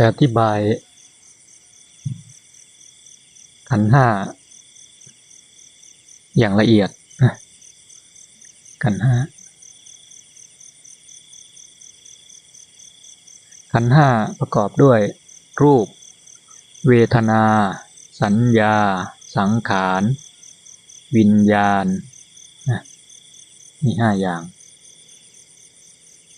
จะอธิบาย ขันห้า อย่างละเอียดนะขันห้าขันห้าประกอบด้วย รูป เวทนา สัญญา สังขาร วิญญาณนะมีห้าอย่าง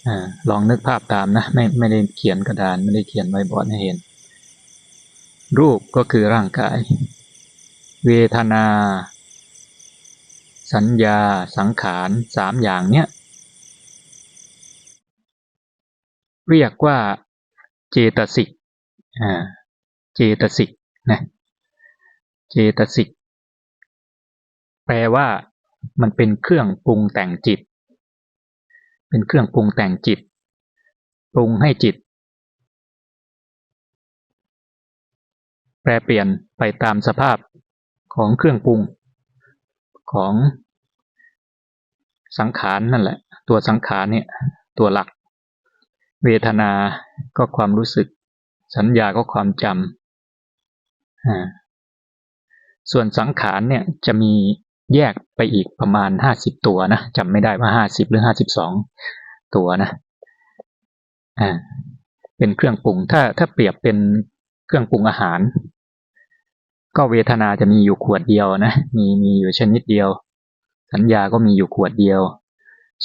อลองนึกภาพตามนะไม่ไม่ได้เขียนกระดานไม่ได้เขียนไว้บอร์ดให้เห็น รูปก็คือร่างกาย เวทนา สัญญา สังขารสามอย่างเนี้ยเรียกว่าเจตสิกอ่าเจตสิกนะเจตสิกแปลว่ามันเป็นเครื่องปรุงแต่งจิต เป็นเครื่องปรุงแต่งจิต ปรุงให้จิต แปรเปลี่ยนไปตามสภาพของเครื่องปรุงของสังขารนั่นแหละ ตัวสังขารเนี่ยตัวหลัก เวทนาก็ความรู้สึก สัญญาก็ความจำส่วนสังขารเนี่ยจะมี แยกไปอีกประมาณห้าสิบตัวนะจำไม่ได้ว่าห้าสิบหรือห้าสิบสองตัวนะอ่าเป็นเครื่องปรุงถ้าถ้าเปรียบเป็นเครื่องปรุงอาหาร ก็เวทนาจะมีอยู่ขวดเดียวนะมีมีอยู่ชนิดเดียว สัญญาก็มีอยู่ขวดเดียว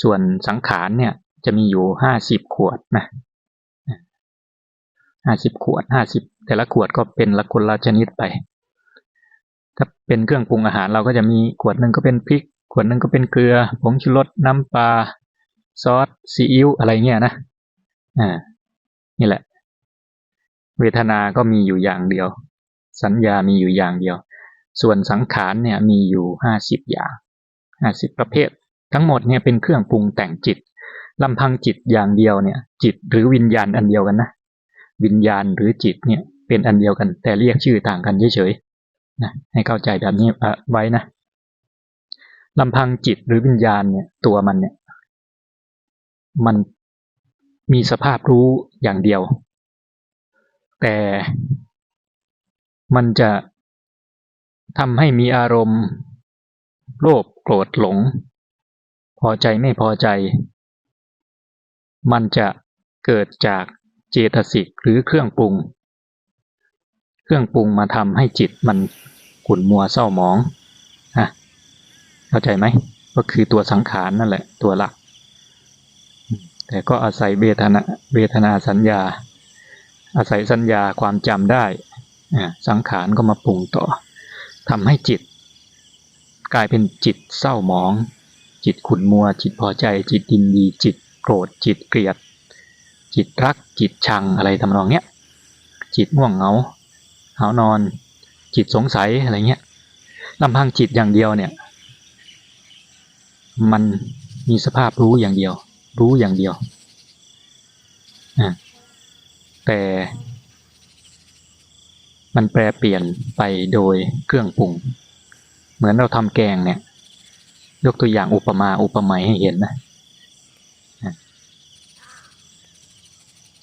ส่วนสังขารเนี่ยจะมีอยู่ห้าสิบขวดนะห้าสิบขวดห้าสิบแต่ละขวดก็เป็นละคนละชนิดไป ถ้าเป็นเครื่องปรุงอาหารเราก็จะมีขวดหนึ่งก็เป็นพริก ขวดหนึ่งก็เป็นเกลือ ผงชูรสน้ำปลาซอสซีอิ๊วอะไรเงี้ยนะอ่านี่แหละ เวทนา ก็มีอยู่อย่างเดียว สัญญามีอยู่อย่างเดียว ส่วนสังขารเนี่ยมีอยู่ห้าสิบอย่างห้าสิบประเภท ทั้งหมดเนี่ยเป็นเครื่องปรุงแต่งจิตลำพังจิตอย่างเดียวเนี่ย จิตหรือวิญญาณอันเดียวกันนะ วิญญาณหรือจิตเนี่ยเป็นอันเดียวกันแต่เรียกชื่อต่างกันเฉยๆ นะให้เข้าใจแบบนี้ไว้นะลำพังจิตหรือวิญญาณเนี่ยตัวมันเนี่ย มันมีสภาพรู้อย่างเดียว แต่มันจะทำให้มีอารมณ์ โลภโกรธหลง พอใจไม่พอใจ มันจะเกิดจากเจตสิกหรือเครื่องปรุง เครื่องปรุงมาทำให้จิตมันขุ่นมัวเศร้าหมองฮะเข้าใจไหมก็คือตัวสังขารนั่นแหละ ตัวหลัก แต่ก็อาศัยเวทนาเวทนาสัญญา อาศัยสัญญาความจำได้สังขารก็มาปรุงต่อทำให้จิต กลายเป็นจิตเศร้าหมอง จิตขุ่นมัว จิตพอใจ จิตดินดีจิตโกรธ จิตเกลียด จิตรัก จิตชังอะไรทำนองเนี้ย จิตง่วงเหงา หานอน จิตสงสัยอะไรเงี้ยลำพังจิตอย่างเดียวเนี่ย มันมีสภาพรู้อย่างเดียว รู้อย่างเดียวแต่มันแปรเปลี่ยนไปโดยเครื่องปรุง เหมือนเราทำแกงเนี่ย ยกตัวอย่างอุปมาอุปไมยให้เห็นนะ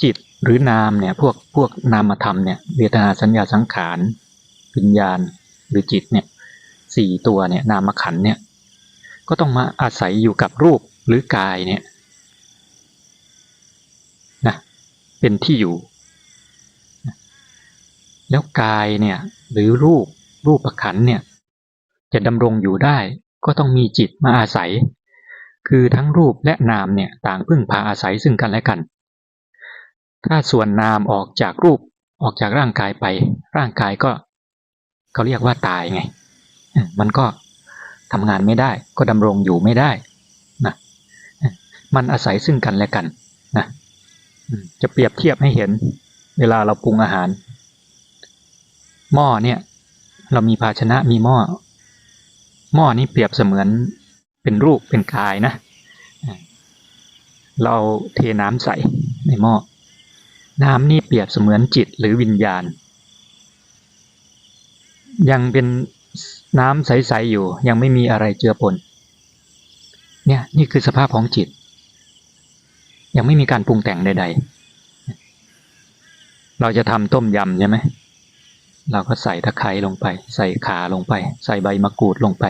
จิต หรือนามเนี่ยพวกพวกนามธรรมเนี่ยเวทนาสัญญาสังขารวิญญาณหรือจิตเนี่ยสี่ตัวเนี่ยนามขันเนี่ยก็ต้องมาอาศัยอยู่กับรูปหรือกายเนี่ยนะเป็นที่อยู่ แล้วกายเนี่ยหรือรูปรูปประขันเนี่ยจะดำรงอยู่ได้ก็ต้องมีจิตมาอาศัย คือทั้งรูปและนามเนี่ยต่างพึ่งพาอาศัยซึ่งกันและกัน ถ้าส่วนนามออกจากรูปออกจากร่างกายไป ร่างกายก็เขาเรียกว่าตายไง มันก็ทำงานไม่ได้ ก็ดำรงอยู่ไม่ได้นะมันอาศัยซึ่งกันและกันนะจะเปรียบเทียบให้เห็น เวลาเราปรุงอาหาร หม้อเนี่ย เรามีภาชนะมีหม้อ หม้อนี้เปรียบเสมือนเป็นรูปเป็นกายนะ เราเทน้ำใส่ในหม้อ น้ำนี่เปรียบเสมือนจิตหรือวิญญาณ ยังเป็นน้ำใส ๆ อยู่ ยังไม่มีอะไรเจือปนเนี่ยนี่คือสภาพของจิต ยังไม่มีการปรุงแต่งใด ๆ เราจะทำต้มยำใช่ไหมเราก็ใส่ตะไคร้ลงไป ใส่ขาลงไป ใส่ใบมะกรูดลงไป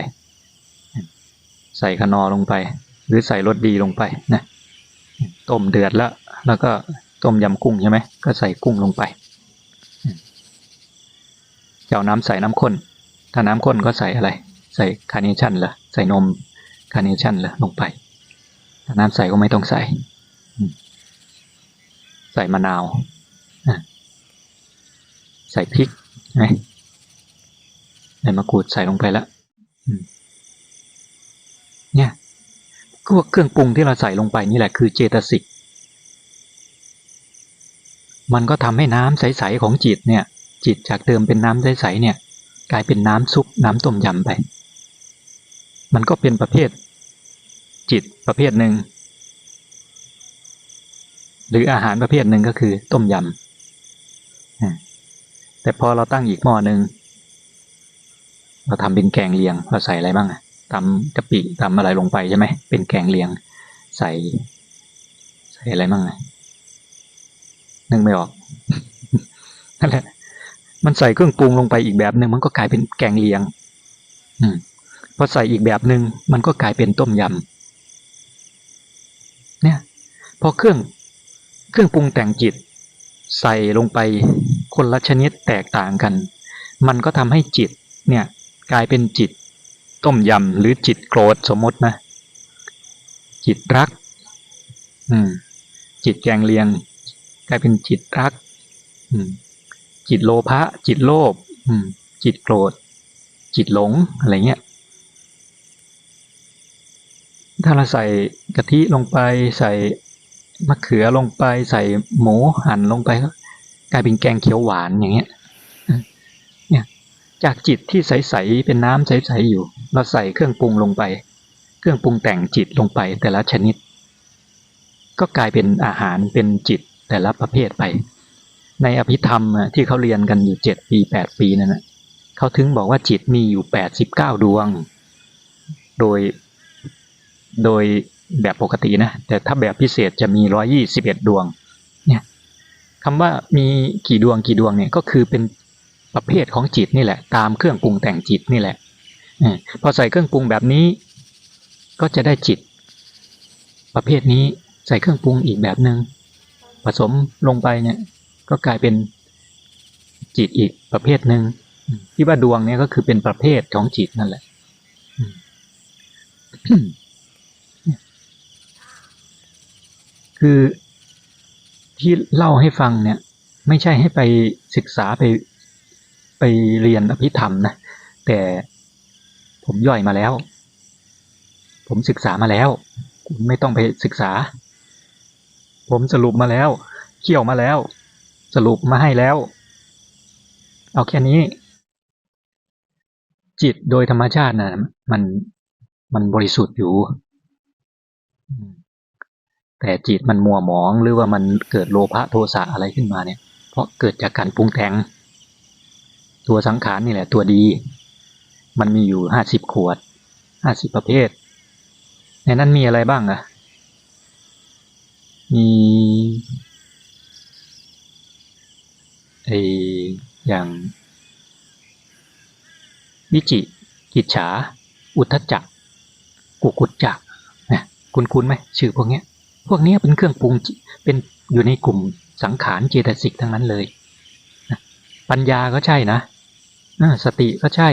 ใส่คะนอลงไป หรือใส่รสดีลงไปนะต้มเดือดแล้ว แล้วก็ ต้มยำกุ้งใช่ไหมก็ใส่กุ้งลงไปจะเอาน้ำใส่น้ำข้น ถ้าน้ำข้นก็ใส่อะไร ใส่คาร์เนชั่นเหรอใส่นมคาร์เนชั่นเหรอลงไปถ้าน้ำใส่ก็ไม่ต้องใส่ ใส่มะนาวใส่พริกไหมใส่มะกรูดใส่ลงไปแล้วเนี่ยพวกเครื่องปรุงที่เราใส่ลงไปนี่แหละคือเจตสิก มันก็ทำให้น้ำใสๆของจิตเนี่ย จิตจากเดิมเป็นน้ำใสๆเนี่ย กลายเป็นน้ำซุปน้ำต้มยำไป มันก็เป็นประเภท จิตประเภทหนึ่ง หรืออาหารประเภทหนึ่งก็คือต้มยำอ่าแต่พอเราตั้งอีกหม้อหนึ่งเราทำเป็นแกงเลียงเราใส่อะไรบ้างอะตำกะปิตำอะไรลงไปใช่ไหมเป็นแกงเลียง ใส่ ใส่อะไรบ้างอะ นึกไม่ออกนั่นแหละ มันใส่เครื่องปรุงลงไปอีกแบบหนึ่งมันก็กลายเป็นแกงเลียง อืมพอใส่อีกแบบหนึ่งมันก็กลายเป็นต้มยำเนี่ย พอเครื่องเครื่องปรุงแต่งจิต ใส่ลงไปคนละชนิดแตกต่างกัน มันก็ทำให้จิต เนี่ย กลายเป็นจิต ต้มยำหรือจิตโกรธสมมตินะ จิตรัก อืม จิตแกงเลียง ลายเป็นจิตรักอืมจิตโลภะจิตโลภอืมจิตโกรธ จิตหลงอะไรเงี้ย ถ้าเราใส่กะทิลงไปใส่มะเขือลงไปใส่หมูหั่นลงไปก็กลายเป็นแกงเขียวหวานอย่างเงี้ยเนี่ยจากจิตที่ใสๆเป็นน้ำใสๆอยู่ เราใส่เครื่องปรุงลงไป เครื่องปรุงแต่งจิตลงไปแต่ละชนิด ก็กลายเป็นอาหารเป็นจิต แต่ละประเภทไป ในอภิธรรมที่เขาเรียนกันอยู่เจ็ดปีแปดปีนั่นนะเขาถึงบอกว่าจิตมีอยู่แปดสิบเก้าดวง โดยโดยแบบปกตินะ แต่ถ้าแบบพิเศษจะมีร้อยี่สิบเอ็ดดวง เนี่ยคำว่ามีกี่ดวงกี่ดวงเนี่ยก็คือเป็นประเภทของจิตนี่แหละ ตามเครื่องปรุงแต่งจิตนี่แหละอพอใส่เครื่องปรุงแบบนี้ ก็จะได้จิต ประเภทนี้ใส่เครื่องปรุงอีกแบบหนึง่ง ผสมลงไปเนี่ย ก็กลายเป็นจิตอีกประเภทหนึ่งที่ว่าดวงเนี่ยก็คือเป็นประเภทของจิตนั่นแหละคือที่เล่าให้ฟังเนี่ย ไม่ใช่ให้ไปศึกษาไปไปเรียนอภิธรรมนะแต่ผมย่อยมาแล้ว ผมศึกษามาแล้ว คุณไม่ต้องไปศึกษา ผมสรุปมาแล้ว เขี่ยวมาแล้ว สรุปมาให้แล้ว เอาแค่นี้ จิตโดยธรรมชาตินะมันมันบริสุทธิ์อยู่ แต่จิตมันมัวหมองหรือว่ามันเกิดโลภะโทสะอะไรขึ้นมาเนี่ย เพราะเกิดจากการปรุงแต่ง ตัวสังขารนี่แหละ ตัวดี มันมีอยู่ห้าสิบขวดห้าสิบประเภท ในนั้นมีอะไรบ้างอะ มีไออย่างวิจิกิจฉา อุทจักกุกุจจักนะคุณคุณไหมชื่อพวกเนี้ย พวกเนี้ยเป็นเครื่องปรุงเป็นอยู่ในกลุ่มสังขารเจตสิกทั้งนั้นเลยนะปัญญาก็ใช่นะสติก็ใช่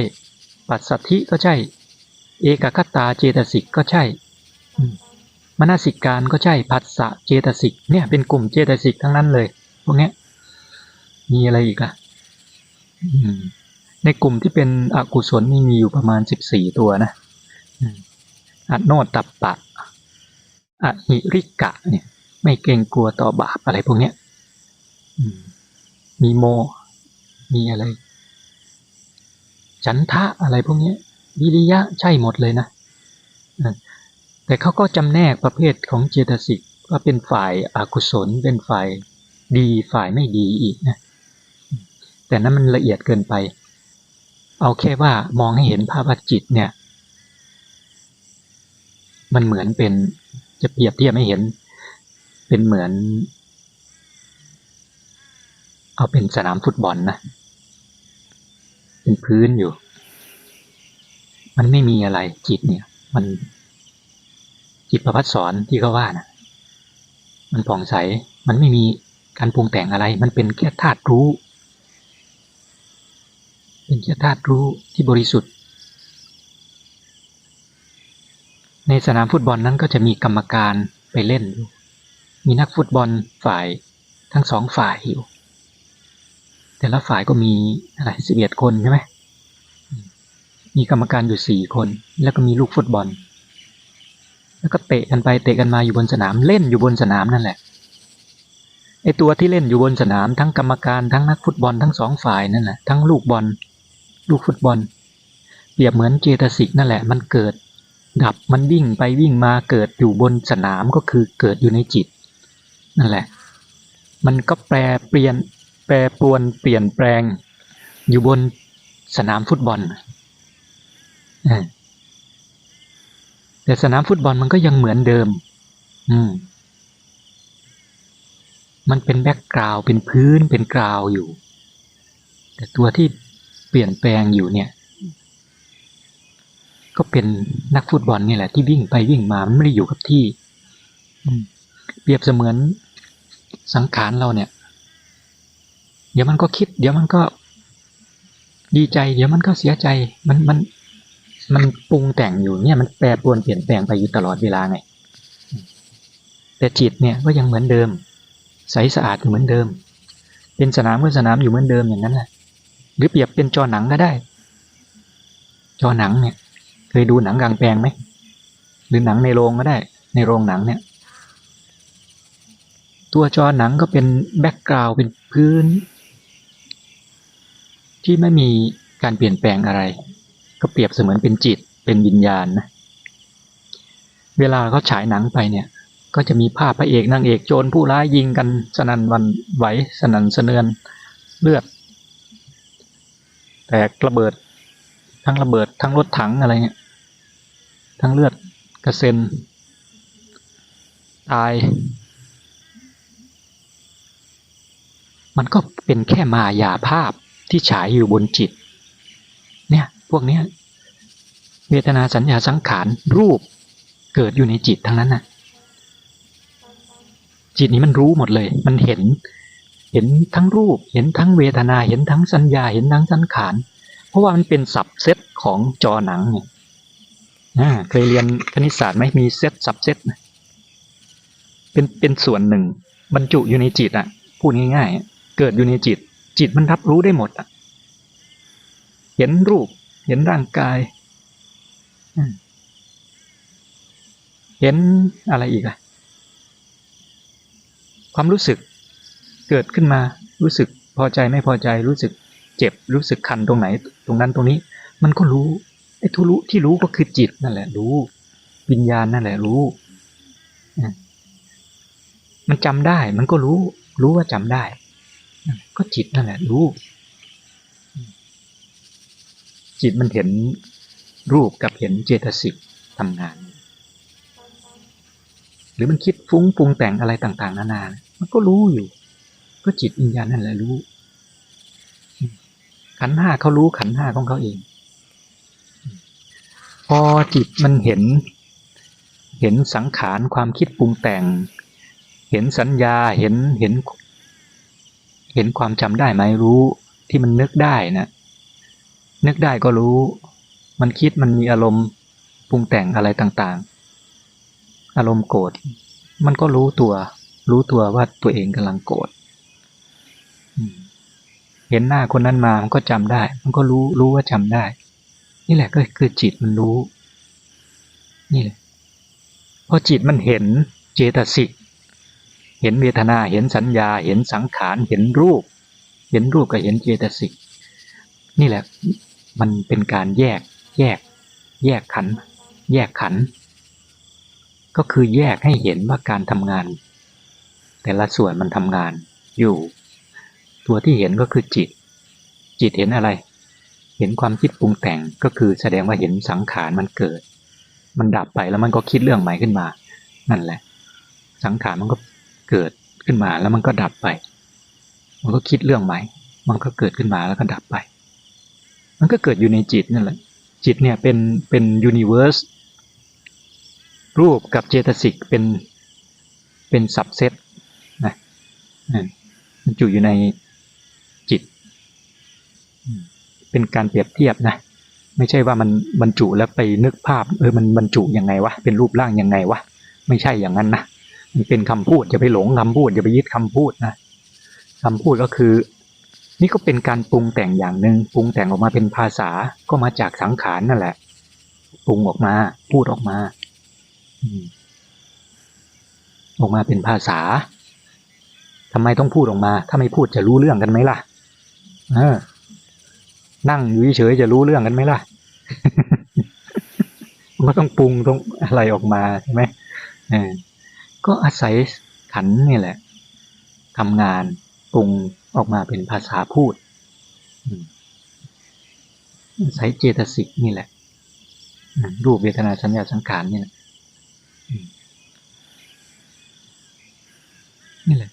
ปัสสัทธิก็ใช่ เอกคตาเจตสิกก็ใช่อื มนสิการก็ใช่ผัสสะเจตสิกเนี่ยเป็นกลุ่มเจตสิกทั้งนั้นเลย พวกเนี้ยมีอะไรอีกอะในกลุ่มที่เป็นอกุศลนี่มีอยู่ประมาณสิบสี่ตัวนะอืมอโนตตัปปะอหิริกะเนี่ย ไม่เกรงกลัวต่อบาปอะไรพวกเนี้ยมีโม มีอะไร ฉันทะอะไรพวกนี้วิริยะใช่หมดเลยนะ แต่เขาก็จำแนกประเภทของเจตสิกว่าเป็นฝ่ายอากุศล เป็นฝ่ายดีฝ่ายไม่ดีอีกนะ แต่นั้นมันละเอียดเกินไป เอาแค่ว่ามองให้เห็นภาพว่าจิตเนี่ย มันเหมือนเป็นจะเปรียบเทียบให้เห็น เป็นเหมือน เอาเป็นสนามฟุตบอลนะ เป็นพื้นอยู่ มันไม่มีอะไรจิตเนี่ย มัน จิตประพัดสอนที่เขาว่านะมันผ่องใส มันไม่มีการปรุงแต่งอะไร มันเป็นแค่ธาตุรู้ เป็นแค่ธาตุรู้ที่บริสุทธิ์ ในสนามฟุตบอลนั้นก็จะมีกรรมการไปเล่นอยู่ มีนักฟุตบอลฝ่ายทั้งสองฝ่ายอยู่ แต่ละฝ่ายก็มีอะไรสิบเอ็ดคนใช่ไหมอืมมีกรรมการอยู่สี่คน แล้วก็มีลูกฟุตบอล แล้วก็เตะกันไปเตะกันมาอยู่บนสนามเล่นอยู่บนสนามนั่นแหละไอตัวที่เล่นอยู่บนสนามทั้งกรรมการทั้งนักฟุตบอลทั้งสองฝ่ายนั่นแหละทั้งลูกบอล ลูกฟุตบอล เปรียบเหมือนเจตสิกนั่นแหละ มันเกิด ดับมันวิ่งไปวิ่งมาเกิดอยู่บนสนามก็คือเกิดอยู่ในจิต นั่นแหละ มันก็แปรเปลี่ยนแปรปรวนเปลี่ยนแปลง อยู่บนสนามฟุตบอลเออ แต่สนามฟุตบอลมันก็ยังเหมือนเดิม อืม มันเป็นแบ็กกราวเป็นพื้นเป็นกราวอยู่ แต่ตัวที่เปลี่ยนแปลงอยู่เนี่ย ก็เป็นนักฟุตบอลนี่แหละที่วิ่งไปวิ่งมา มันไม่ได้อยู่กับที่เปรียบเสมือนสังขารเราเนี่ย เดี๋ยวมันก็คิด เดี๋ยวมันก็ดีใจ เดี๋ยวมันก็เสียใจ มันมัน มันปรุงแต่งอยู่เนี่ยมันแปรปรวนเปลี่ยนแปลงไปอยู่ตลอดเวลาไงแต่จิตเนี่ยก็ยังเหมือนเดิม ใสสะอาดอยู่เหมือนเดิม เป็นสนามก็สนามอยู่เหมือนเดิมอย่างนั้นแหละหรือเปรียบเป็นจอหนังก็ได้ จอหนังเนี่ย เคยดูหนังกลางแปลงไหมหรือหนังในโรงก็ได้ ในโรงหนังเนี่ย ตัวจอหนังก็เป็นแบ็กกราวด์เป็นพื้น ที่ไม่มีการเปลี่ยนแปลงอะไร ก็เปรียบเสมือนเป็นจิตเป็นวิญญาณนะเวลาเขาฉายหนังไปเนี่ย ก็จะมีภาพพระเอกนางเอกโจรผู้ร้ายยิงกันสนันวันไหวสนันสะเนือนเลือดแตกระเบิด ทั้งระเบิดทั้งรถถังอะไรเงี้ยทั้งเลือดกระเซ็นตาย มันก็เป็นแค่มายาภาพที่ฉายอยู่บนจิต เนี่ย พวกเนี้ยเวทนาสัญญาสังขารรูปเกิดอยู่ในจิตทั้งนั้นน่ะ จิตนี้มันรู้หมดเลย มันเห็น เห็นทั้งรูป เห็นทั้งเวทนา เห็นทั้งสัญญา เห็นทั้งสังขาร เพราะว่ามันเป็นสับเซตของจอหนังเนี่ยเคยเรียนคณิตศาสตร์ไหมมีเซตสับเซตเป็นเป็นส่วนหนึ่ง บรรจุอยู่ในจิตอะ พูดง่ายๆเกิดอยู่ในจิต จิตมันรับรู้ได้หมดอะ เห็นรูป เห็นร่างกาย เห็นอะไรอีกอะความรู้สึกเกิดขึ้นมารู้สึกพอใจไม่พอใจรู้สึกเจ็บรู้สึกคันตรงไหน ตรงนั้นตรงนี้ มันก็รู้ไอ้ทุรู้ที่รู้ก็คือจิตนั่นแหละ รู้วิญญาณนั่นแหละรู้มันจำได้มันก็รู้ รู้ว่าจำได้ ก็จิตนั่นแหละ รู้ จิตมันเห็นรูปกับเห็นเจตสิกทำงาน หรือมันคิดฟุ้งปรุงแต่งอะไรต่างๆ นานา มันก็รู้อยู่ ก็จิตวิญญาณนั่นแหละรู้ ขันห้าเขารู้ขันห้าของเขาเอง พอจิตมันเห็น เห็นสังขารความคิดปรุงแต่ง เห็นสัญญาเห็นเห็น เห็นความจำได้ไหมรู้ที่มันนึกได้นะ นึกได้ก็รู้ มันคิดมันมีอารมณ์ปรุงแต่งอะไรต่างๆ อารมณ์โกรธ มันก็รู้ตัว รู้ตัวว่าตัวเองกำลังโกรธเห็นหน้าคนนั้นมา มันก็จำได้ มันก็รู้ รู้ว่าจำได้ นี่แหละก็คือจิตมันรู้ นี่แหละพอจิตมันเห็นเจตสิก เห็นเวทนา เห็นสัญญา เห็นสังขาร เห็นรูป เห็นรูปกับเห็นเจตสิก นี่แหละ มันเป็นการแยกแยก แยกขัน แยกขัน ก็คือแยกให้เห็นว่าการทำงาน แต่ละส่วนมันทำงานอยู่ ตัวที่เห็นก็คือจิต จิตเห็นอะไร เห็นความคิดปรุงแต่งก็คือแสดงว่าเห็นสังขารมันเกิด มันดับไปแล้วมันก็คิดเรื่องใหม่ขึ้นมา นั่นแหละ สังขารมันก็เกิดขึ้นมาแล้วมันก็ดับไป มันก็คิดเรื่องใหม่ มันก็เกิดขึ้นมาแล้วก็ดับไป มันก็เกิดอยู่ในจิตนั่นแหละ จิตเนี่ยเป็นเป็นยูนิเวอร์สรูปกับเจตสิกเป็นเป็นสับเซตนะมมันอยู่อยู่ในจิต เป็นการเปรียบเทียบนะ ไม่ใช่ว่ามันบรรจุแล้วไปนึกภาพเออมันบรรจุยังไงวะเป็นรูปร่างยังไงวะไม่ใช่อย่างนั้นนะมันเป็นคำพูดอย่าไปหลงคำพูดอย่าไปยึดคำพูดนะคำพูดก็คือ นี่ก็เป็นการปรุงแต่งอย่างหนึ่งปรุงแต่งออกมาเป็นภาษาก็มาจากสังขารนั่นแหละปรุงออกมาพูดออกมาออกมาเป็นภาษาทำไมต้องพูดออกมา ถ้าไม่พูดจะรู้เรื่องกันไหมล่ะเออนั่งอยู่เฉยจะรู้เรื่องกันไหมล่ะมันก็ต้องปรุงต้องอะไรออกมาใช่ไหมเออก็อาศัยขันนี่แหละทำงานปรุง ออกมาเป็นภาษาพูดอืมอาศัยเจตสิกนี่แหละ รูปเวทนาสัญญาสังขารนี่แหละนี่แหละ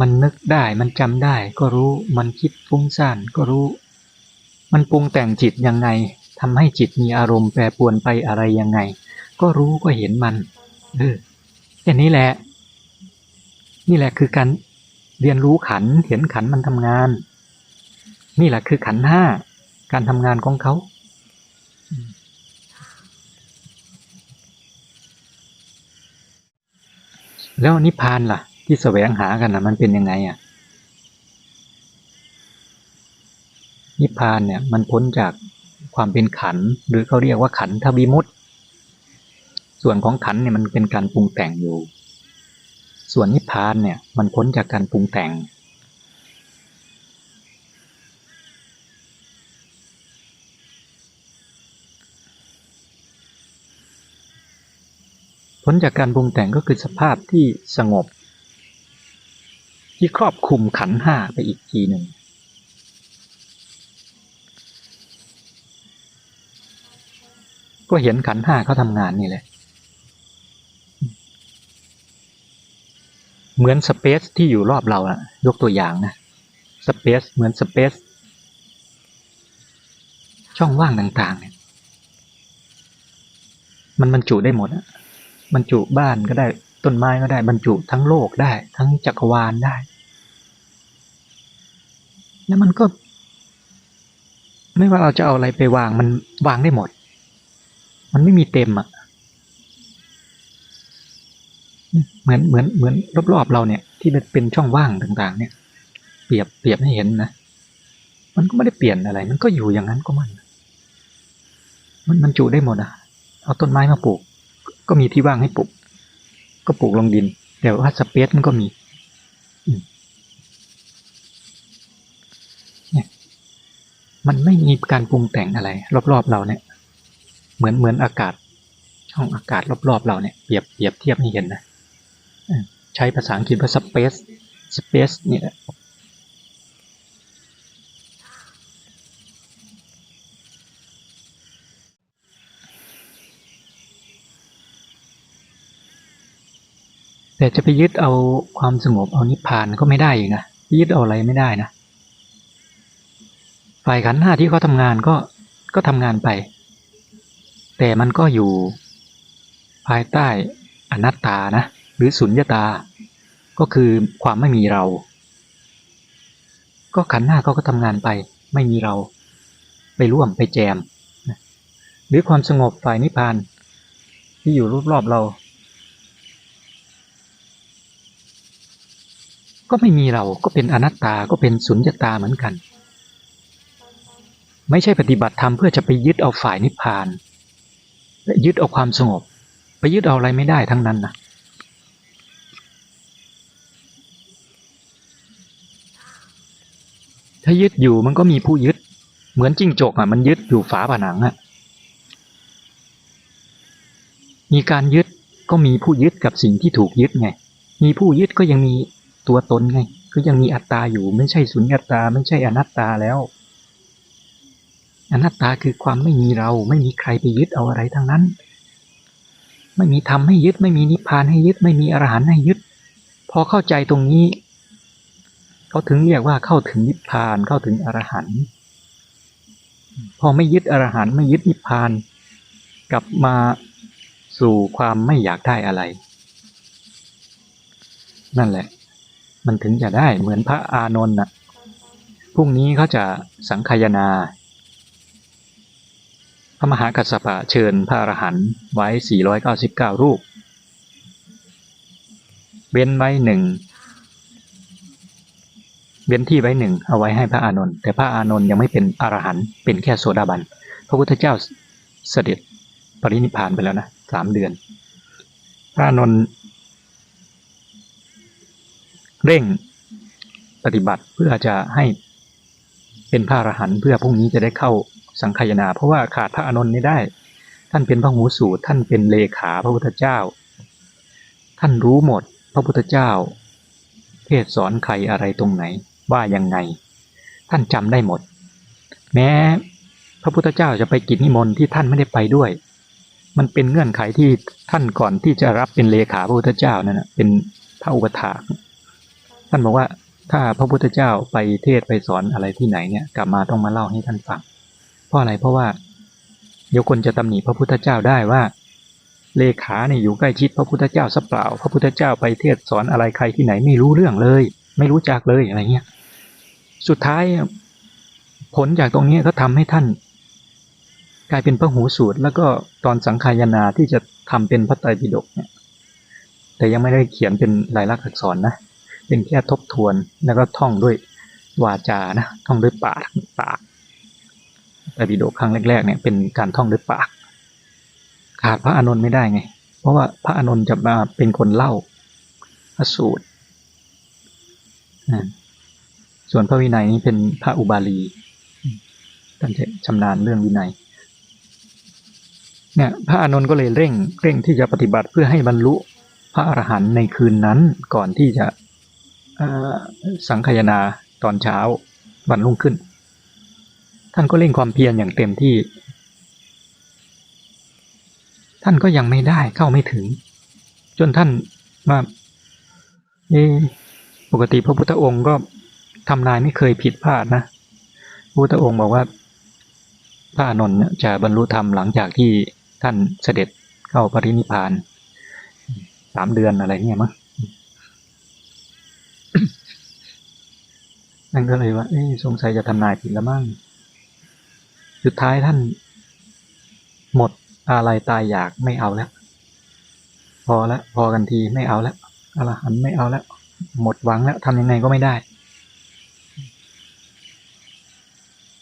มันนึกได้ มันจำได้ก็รู้ มันคิดฟุ้งซ่านก็รู้ มันปรุงแต่งจิตยังไง ทำให้จิตมีอารมณ์แปรปรวนไปอะไรยังไง ก็รู้ก็เห็นมัน เออแค่นี้แหละ นี่แหละคือการเรียนรู้ขัน เห็นขันมันทำงาน นี่แหละคือขันห้า การทำงานของเขาแล้วนิพพานล่ะ ที่แสวงหากันนะมันเป็นยังไงอะ นิพพานเนี่ยมันพ้นจาก ความเป็นขัน หรือเขาเรียกว่าขันธวิมุตส่วนของขันเนี่ยมันเป็นการปรุงแต่งอยู่ ส่วนนิพพานเนี่ยมันพ้นจากการปรุงแต่ง พ้นจากการปรุงแต่งก็คือสภาพที่สงบ ที่ครอบคลุมขันห้าไปอีกทีหนึ่ง ก็เห็นขันห้าเขาทำงานนี่แหละ เหมือนสเปซที่อยู่รอบเราอะยกตัวอย่างนะสเปซเหมือนสเปซช่องว่างต่างๆ เนี่ย มันบรรจุได้หมดอะบรรจุบ้านก็ได้ต้นไม้ก็ได้บรรจุทั้งโลกได้ ทั้งจักรวาลได้ แล้วมันก็ ไม่ว่าเราจะเอาอะไรไปวางมันวางได้หมด มันไม่มีเต็มอะเหมือนเหมือนเหมือนรอบๆเราเนี่ย ที่มันเป็นช่องว่างต่างๆ เนี่ย เปรียบเปรียบให้เห็นนะมันก็ไม่ได้เปลี่ยนอะไร มันก็อยู่อย่างนั้นก็มัน มันมันจุได้หมดอะเอาต้นไม้มาปลูก ก็มีที่ว่างให้ปลูก ก็ปลูกลงดิน แต่ว่าสเปซมันก็มีมเนี่ยมันไม่มีการปรุงแต่งอะไร รอบๆเราเนี่ย เหมือนเหมือนอากาศช่องอากาศรอบๆเราเนี่ยเปรียบเปรียบเทียบให้เห็นนะใช้ภาษาอังกฤษว่า space space เนี่ยแต่จะไปยึดเอาความสงบเอานิพพานก็ไม่ได้อีกนะยึดเอาอะไรไม่ได้นะฝ่ายขันห้าที่เขาทำงานก็ก็ทำงานไป แต่มันก็อยู่ ภายใต้อนัตตานะ หรือสุญญตา ก็คือความไม่มีเรา ก็ขันธ์ห้าเขาก็ทำงานไป ไม่มีเรา ไปร่วมไปแจม หรือความสงบฝ่ายนิพพาน ที่อยู่รอบๆเรา ก็ไม่มีเราก็เป็นอนัตตาก็เป็นสุญญตาเหมือนกัน ไม่ใช่ปฏิบัติธรรมเพื่อจะไปยึดเอาฝ่ายนิพพาน และยึดเอาความสงบ ไปยึดเอาอะไรไม่ได้ทั้งนั้นนะถ้ายึดอยู่มันก็มีผู้ยึด เหมือนจิ้งจกอะมันยึดอยู่ฝาผนังอะมีการยึดก็มีผู้ยึดกับสิ่งที่ถูกยึดไง มีผู้ยึดก็ยังมีตัวตนไง ก็ยังมีอัตตาอยู่ไม่ใช่สุญญตาไม่ใช่อนัตตาแล้ว อนัตตาคือความไม่มีเรา ไม่มีใครไปยึดเอาอะไรทั้งนั้น ไม่มีธรรมให้ยึด ไม่มีนิพพานให้ยึด ไม่มีอรหันต์ให้ยึด พอเข้าใจตรงนี้เขาถึงเรียกว่าเข้าถึงนิพพานเข้าถึงอรหันต์พอไม่ยึดอรหันต์ไม่ยึดนิพพาน กลับมาสู่ความไม่อยากได้อะไร นั่นแหละ มันถึงจะได้เหมือนพระอานนท์น่ะพรุ่งนี้เขาจะสังคายนา ระมหากัสสปะเชิญพระอรหันต์ไว้ 499 รูป เว้นไว้หนึ่งเว้นที่ไว้หนึ่งเอาไว้ให้พระอานนท์แต่พระอานนท์ยังไม่เป็นอรหันต์เป็นแค่โสดาบัน พระพุทธเจ้าเสด็จปรินิพพานไปแล้วนะสามเดือน พระอานนท์เร่งปฏิบัติเพื่อจะให้เป็นพระอรหันต์เพื่อพรุ่งนี้จะได้เข้า สังคายนา เพราะว่าขาดพระอนนท์ไม่ได้ ท่านเป็นพระหูสูตรท่านเป็นเลขาพระพุทธเจ้า ท่านรู้หมดพระพุทธเจ้า เทศสอนใครอะไรตรงไหน ว่ายังไง ท่านจำได้หมด แม้พระพุทธเจ้าจะไปกิจนิมนต์ที่ท่านไม่ได้ไปด้วย มันเป็นเงื่อนไขที่ท่านก่อนที่จะรับเป็นเลขาพระพุทธเจ้านั่นนะเป็นพระอุปถากท่านบอกว่าถ้าพระพุทธเจ้าไปเทศไปสอนอะไรที่ไหนเนี่ย กลับมาต้องมาเล่าให้ท่านฟัง เพราะอะไรเพราะว่าเดี๋ยวคนจะตำหนิพระพุทธเจ้าได้ว่า เลขาเนี่ยอยู่ใกล้ชิดพระพุทธเจ้าสัเปล่า พระพุทธเจ้าไปเทศสอนอะไรใครที่ไหนไม่รู้เรื่องเลย ไม่รู้จักเลยอะไรเงี้ยสุดท้ายผลจากตรงนี้ก็ทำให้ท่าน กลายเป็นพระหูสูตร แล้วก็ตอนสังขายนาที่จะทำเป็นพระไตรปิฎกเนี่ยแต่ยังไม่ได้เขียนเป็นลายลักษณ์อักษรนะเป็นแค่ทบทวนแล้วก็ท่องด้วยวาจานะท่องด้วยปากปาก ไตรปิฎกครั้งแรกๆเนี่ยเป็นการท่องด้วยปาก ขาดพระอานนท์ไม่ได้ไง เพราะว่าพระอานนท์จะมาเป็นคนเล่าพระสูตร ส่วนพระวินัยนี้เป็นพระอุบาลีท่านจะชำนาญเรื่องวินัยเนี่ยพระอานนท์ก็เลยเร่งเร่งที่จะปฏิบัติเพื่อให้บรรลุพระอรหันต์ในคืนนั้นก่อนที่จะสังคายนาตอนเช้าวันรุ่งขึ้น ท่านก็เร่งความเพียรอย่างเต็มที่ ท่านก็ยังไม่ได้เข้าไม่ถึง จนท่านว่าเอปกติพระพุทธองค์ก็ทำนายไม่เคยผิดพลาดนะพระพุทธองค์บอกว่าพระอนนท์จะบรรลุธรรมหลังจากที่ท่านเสด็จเข้าปรินิพานสามเดือนอะไรเงี้ยมั้งนั่นก็เลยว่าสงสัยจะทำนายผิดล้วมั้ง สุดท้ายท่าน หมดอะไรตายอยากไม่เอาแล้ว พอแล้วพอกันทีไม่เอาแล้วอรหันไม่เอาแล้ว หมดหวังแล้วทำยังไงก็ไม่ได้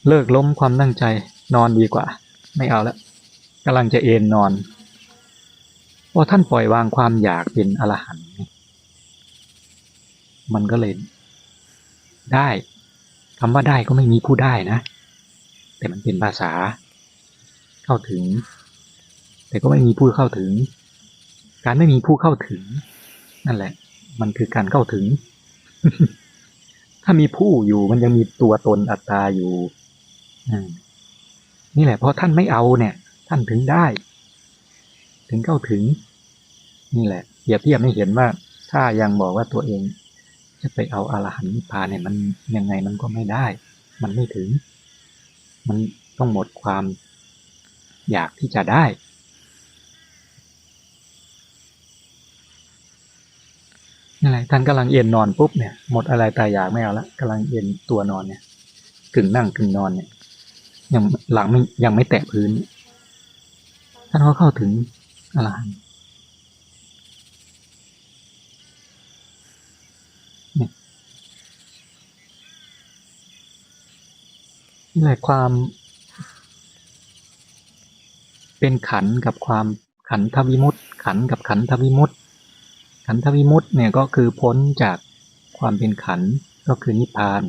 เลิกล้มความตั้งใจนอนดีกว่า ไม่เอาแล้วกำลังจะเอนนอนพอท่านปล่อยวางความอยากเป็นอรหันต์มันก็เลยได้คำว่าได้ก็ไม่มีผู้ได้นะ แต่มันเป็นภาษาเข้าถึง แต่ก็ไม่มีผู้เข้าถึง การไม่มีผู้เข้าถึง นั่นแหละ มันคือการเข้าถึง ถ้ามีผู้อยู่มันยังมีตัวตนอัตตาอยู่นี่แหละเพราะท่านไม่เอาเนี่ย ท่านถึงได้ ถึงเข้าถึง นี่แหละเปรียบเทียบให้เห็นว่า ถ้ายังบอกว่าตัวเองจะไปเอาอรหันต์นิพพานเนี่ยมันยังไงมันก็ไม่ได้ มันไม่ถึง มันต้องหมดความอยากที่จะได้นี่แหละท่านกำลังเอ็นนอนปุ๊บเนี่ยหมดอะไรตายอยากไม่เอาละกำลังเอ็นตัวนอนเนี่ยกึ่งนั่งกึ่งนอนเนี่ยยังหลังไม่ยังไม่แตะพื้น ท่านก็เข้าถึงอรหันต์ นี่แหละความ เป็นขันกับความขันทวิมุตต์ขันกับขันทวิมุตต์ขันทวิมุตต์เนี่ยก็คือพ้นจากความเป็นขันก็คือนิพพาน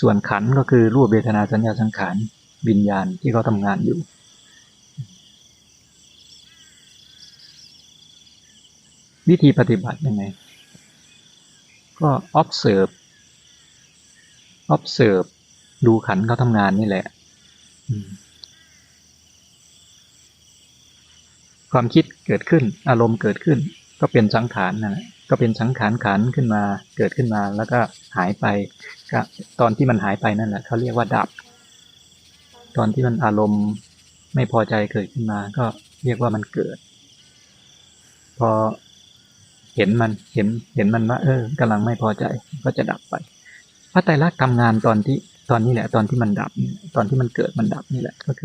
ส่วนขันก็คือรูปเวทนาสัญญาสังขารวิญญาณที่เขาทำงานอยู่ วิธีปฏิบัติยังไง ก็ observe observe ดูขันเขาทำงานนี่แหละความคิดเกิดขึ้น อารมณ์เกิดขึ้น ก็เป็นสังขารนะก็เป็นสังขารขันขึ้นมา เกิดขึ้นมาแล้วก็หายไปก็ตอนที่มันหายไปนั่นแหละเขาเรียกว่าดับ ตอนที่มันอารมณ์ไม่พอใจเกิดขึ้นมา ก็เรียกว่ามันเกิด พอเห็นมันเห็นเห็นมันว่า เออกำลังไม่พอใจ ก็จะดับไปพระไตรลักษณ์ทำงานตอนที่ ตอนนี้แหละ ตอนที่มันดับ ตอนที่มันเกิดมันดับนี่แหละก็คือ